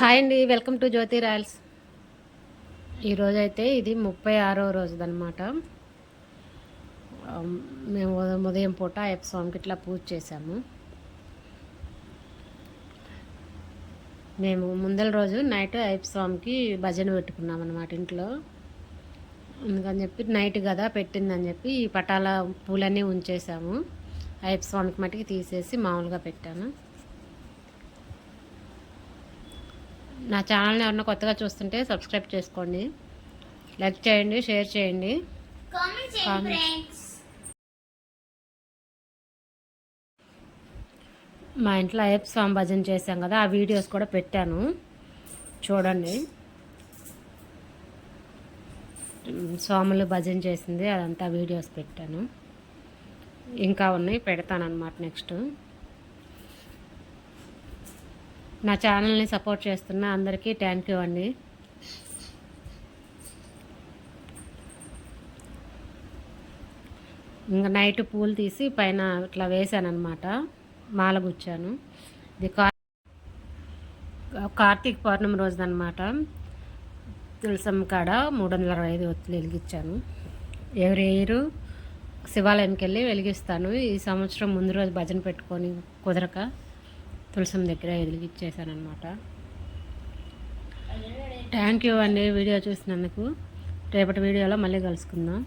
Hi అండి welcome to Jyothi Royals. ఈరోజు అయితే ఇది ముప్పై ఆరో రోజుదనమాట మేము ఉదయం- ఉదయం పూట అయ్యప్ప స్వామికి ఇట్లా పూజ చేసాము మేము ముందల రోజు నైట్ అయ్యప్ప స్వామికి భజన పెట్టుకున్నాం అనమాట ఇంట్లో. అందుకని చెప్పి నైట్ కదా పెట్టిందని చెప్పి ఈ పటాల పూలన్నీ ఉంచేసాము అయ్యప్ప స్వామికి మట్టికి తీసేసి మామూలుగా పెట్టాను. నా ఛానల్ని ఎవరన్నా కొత్తగా చూస్తుంటే సబ్స్క్రైబ్ చేసుకోండి. లైక్ చేయండి షేర్ చేయండి. మా ఇంట్లో అయ్యప్ప స్వామి భజన చేశాం కదా ఆ వీడియోస్ కూడా పెట్టాను. చూడండి. స్వాములు భజన చేసింది అదంతా వీడియోస్ పెట్టాను. ఇంకా ఉన్నాయి పెడతాను అనమాట నెక్స్ట్. నా ఛానల్ని సపోర్ట్ చేస్తున్న అందరికీ థ్యాంక్ యూ అండి. ఇంకా నైట్ పూలు తీసి పైన ఇట్లా వేసాను అనమాట మాల గుచ్చాను ఇది కార్తీక పౌర్ణమి రోజునమాట తులసం కాడ మూడు వందల అరవై ఐదు ఒత్తులు వెలిగించాను. ఎవరి ఇయరు శివాలయంకి వెళ్ళి వెలిగిస్తాను. ఈ సంవత్సరం ముందు రోజు భజన పెట్టుకొని కుదరక. తులసం దగ్గర వెలిగిచ్చేసానమాట థ్యాంక్ యూ అండి వీడియో చూసినందుకు. రేపటి వీడియోలో మళ్ళీ కలుసుకుందాం.